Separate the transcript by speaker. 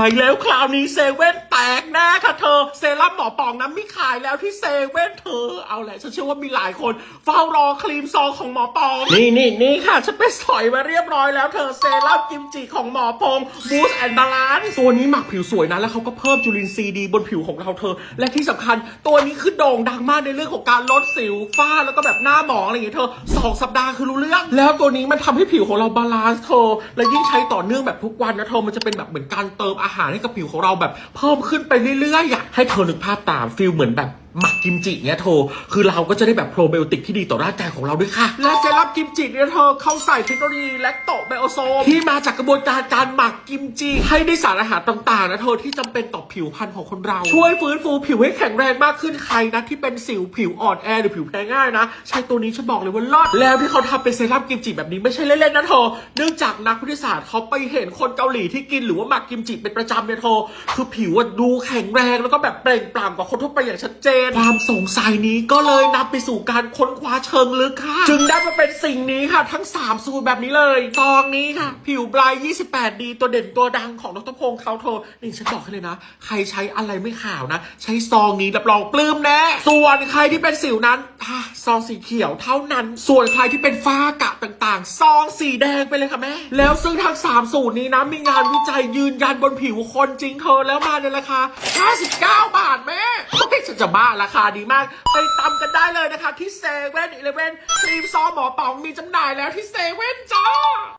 Speaker 1: ายแล้วคราวนี้เซเว่นแต กแน่ค่ะเธอ เซรั่มหมอปองนั้นไม่ขายแล้วที่เซเว่นเธอ เอาแหละฉันเชื่อว่ามีหลายคน เฝ้ารอครีมซองของหมอปอง นี่นี่นี่ค่ะ ฉันไปสอยมาเรียบร้อยแล้วเธอ เซรั่มกิมจิของหมอปองบูสแอนด์บาลานซ์ตัวนี้หมักผิวสวยนะ แล้วเขาก็เพิ่มจุลินทรีย์ดีบนผิวของเราเธอ และที่สำคัญตัวนี้คือโด่งดังมากในเรื่องของการลดสิวฝ้าแล้วก็แบบหน้าหมองอะไรอย่างเงี้ยเธอสองสัปดาห์คือรู้เรื่องแล้วตัวนี้มันทำให้ผิวของเราบาลานซ์เธอ และยิ่งใช้ต่อเนื่องแบบทุกวันนะเธอมันจะเป็นแบบเหมือนการเติมอาหารให้กับผิวของเราแบบเพิ่มขึ้นไปเรื่อยๆอะให้เธอนึกภาพตามฟิลเหมือนแบบหมักกิมจิเนี่ยเธอคือเราก็จะได้แบบโปรไบโอติกที่ดีต่อร่างกายของเราด้วยค่ะ และเซรั่มกิมจิเนี่ยเธอเข้าใส่เทคโนโลยีแลคโตไบโอโซมที่มาจากกระบวนการการหมักกิมจิให้ได้สารอาหารต่างๆนะเธอที่จำเป็นต่อผิวพรรณของคนเรา ช่วยฟื้นฟูผิวให้แข็งแรงมากขึ้นใครนะที่เป็นสิวผิวอ่อนแอหรือผิวแพ้ง่ายนะ ใช้ตัวนี้ฉันบอกเลยว่าเลิศแล้วที่เขาทำเป็นเซรั่มกิมจิแบบนี้ไม่ใช่เล่นๆนะเธอเนื่องจากนักวิทยาศาสตร์เขาไปเห็นคนเกาหลีที่กินหรือว่าหมักกิมจิเป็นประจำเนี่ยเธอคือผิวอะดูแข็งแรงแล้วก็แบบเปล่งปลั่งกว่าคนทั่วไปอย่างชัดเจนความสงสัยนี้ก็เลยนำไปสู่การค้นคว้าเชิงลึกค่ะ จึงได้มาเป็นสิ่งนี้ค่ะ ทั้ง 3 สูตรแบบนี้เลยซองนี้ค่ะ ผิวบราย 28 ดี ตัวเด่นตัวดังของดรพงษ์เขาเธอนี่ฉันบอกให้เลยนะ ใครใช้อะไรไม่ขาวนะ ใช้ซองนี้รับรองปลื้มแน่ส่วนใครที่เป็นสิวนั้นอะซองสีเขียวเท่านั้น ส่วนใครที่เป็นฝ้ากระต่างๆ ซองสีแดงไปเลยค่ะแม่ แล้วซึ่งทั้ง 3 สูตรนี้นะมีงานวิจัยยืนยันบนผิวคนจริงเธอแล้วมาในราคา 59 บาทแม่เฮ้ยฉัน จะบ้าราคาดีมาก ไปตำกันได้เลยนะคะ ที่เซเว่นอีเลเว่นครีมซอหมอป๋องมีจำหน่ายแล้วที่เซเว่นจ้า